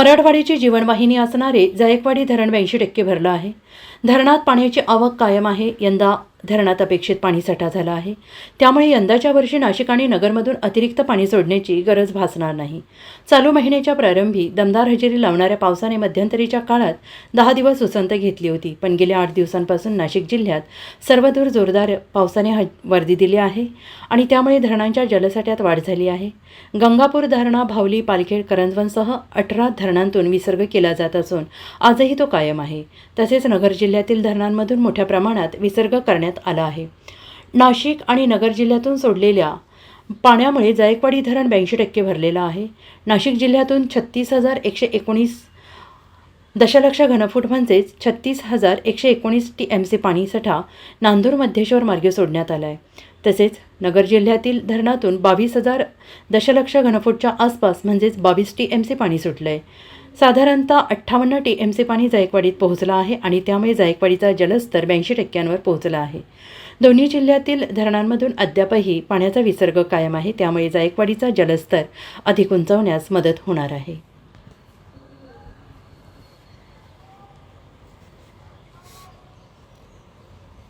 मराठवाडीची जीवनवाहिनी असणारे जायकवाडी धरण ब्याऐंशी टक्के भरलं आहे. धरणात पाण्याची आवक कायम आहे. यंदा धरणात अपेक्षित पाणीसाठा झाला आहे. त्यामुळे यंदाच्या वर्षी नाशिक आणि नगरमधून अतिरिक्त पाणी सोडण्याची गरज भासणार नाही. चालू महिन्याच्या प्रारंभी दमदार हजेरी लावणाऱ्या पावसाने मध्यंतरीच्या काळात दहा दिवस उसंत घेतली होती पण गेल्या आठ दिवसांपासून नाशिक जिल्ह्यात सर्वदूर जोरदार पावसाने ह वर्दी दिली आहे आणि त्यामुळे धरणांच्या जलसाठ्यात वाढ झाली आहे. गंगापूर धरणा भावली पालखेड करंजवनसह अठरा धरणांतून विसर्ग केला जात असून आजही तो कायम आहे. तसेच नगर जिल्ह्यातील धरणांमधून मोठ्या प्रमाणात विसर्ग करण्यात आला आहे. नाशिक आणि नगर जिल्ह्यातून सोडलेल्या पाण्यामुळे जायकवाडी धरण ब्याऐंशी टक्के भरलेलं आहे. नाशिक जिल्ह्यातून छत्तीस हजार एकशे एकोणीस दशलक्ष घनफूट म्हणजेच छत्तीस हजार एकशे एकोणीस टी एम सी पाणीसाठा नांदूर मध्येश्वर मार्गे सोडण्यात आला आहे तसेच नगर जिल्ह्यातील धरणातून बावीस हजार दशलक्ष घनफूटच्या आसपास म्हणजेच बावीस टी एम सी पाणी सुटलं आहे साधारणतः अठ्ठावन्न टी एम सी पाणी जायकवाडीत पोहोचलं आहे आणि त्यामुळे जायकवाडीचा जलस्तर ब्याऐंशी टक्क्यांवर पोहोचला आहे. दोन्ही जिल्ह्यातील धरणांमधून अद्यापही पाण्याचा विसर्ग कायम आहे त्यामुळे जायकवाडीचा जलस्तर अधिक उंचावण्यास मदत होणार आहे.